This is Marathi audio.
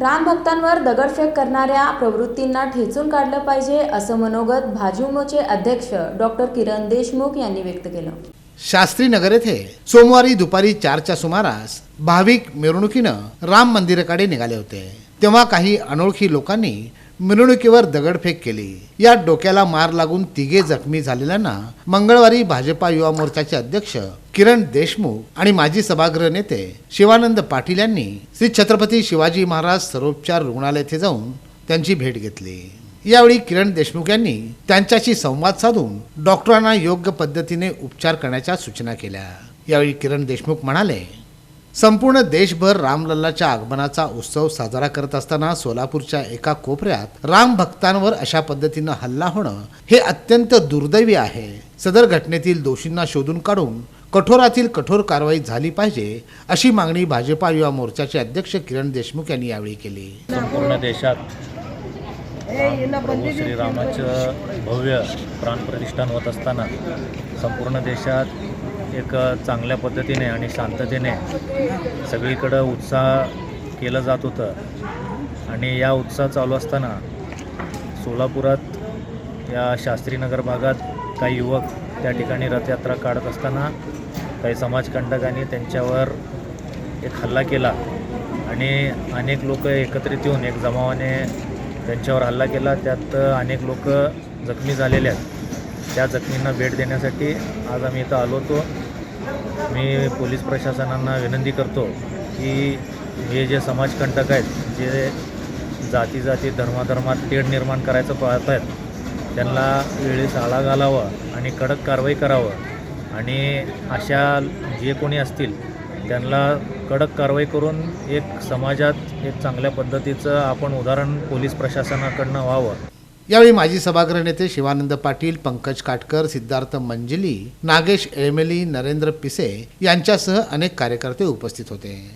रामभक्तांवर दगडफेक करणाऱ्या प्रवृत्तींना ठेचून काढलं पाहिजे असं मनोगत भाजपचे अध्यक्ष डॉक्टर किरण देशमुख यांनी व्यक्त केलं. शास्त्री नगर येथे सोमवारी दुपारी चारच्या सुमारास भाविक मिरवणुकीनं राम मंदिराकडे निघाले होते. तेव्हा काही अनोळखी लोकांनी मिरवणुकीवर दगडफेक केली. या डोक्याला मार लागून तिघे जखमी झालेल्यांना मंगळवारी भाजपा युवा मोर्चाचे अध्यक्ष किरण देशमुख आणि माजी सभागृह नेते शिवानंद पाटील यांनी श्री छत्रपती शिवाजी महाराज सर्वोपचार रुग्णालय येथे जाऊन त्यांची भेट घेतली. यावेळी किरण देशमुख यांनी त्यांच्याशी संवाद साधून डॉक्टरांना योग्य पद्धतीने उपचार करण्याच्या सूचना केल्या. यावेळी किरण देशमुख म्हणाले संपूर्ण देशभर रामलल्लाच्या आगमनाचा उत्सव साजरा करत असताना सोलापूरच्या एका कोपऱ्यात राम भक्तांवर अशा पद्धतीनं हल्ला होणं हे अत्यंत दुर्दैवी आहे. सदर घटनेतील दोषींना शोधून काढून कठोरातील कठोर कारवाई झाली पाहिजे अशी मागणी भाजपा युवा मोर्चाचे अध्यक्ष किरण देशमुख यांनी यावेळी केली. संपूर्ण देशात प्रभू श्रीरामाचं भव्य प्राणप्रतिष्ठान होत असताना संपूर्ण देशात एक चांगल्या पद्धतीने आणि शांततेने सगळीकडं उत्साह केलं जात होतं. आणि या उत्साह चालू असताना सोलापुरात या शास्त्रीनगर भागात काही युवक त्या ठिकाणी रथयात्रा काढत असताना काही समाजकंटकांनी त्यांच्यावर एक हल्ला केला. आणि अनेक लोक एकत्रित येऊन एक जमावाने त्यांच्यावर हल्ला केला. त्यात अनेक लोक जखमी झालेले आहेत. त्या जखमींना भेट देण्यासाठी आज आम्ही इथं आलो होतो. मी पोलीस प्रशासनांना विनंती करतो की हे जे समाजकंटक आहेत जे जाती जाती धर्माधर्मात तेढ निर्माण करायचं पाहत आहेत त्यांना वेळेस आळा घालावा आणि कडक कारवाई करावं. आणि अशा जे कोणी असतील त्यांना कडक कारवाई करून एक समाजात एक चांगल्या पद्धतीचं आपण उदाहरण पोलीस प्रशासनाकडनं व्हावं. यावेळी माजी सभागृह नेते शिवानंद पाटील पंकज काटकर सिद्धार्थ मंजिली नागेश एळमेली नरेंद्र पिसे यांच्यासह अनेक कार्यकर्ते उपस्थित होते.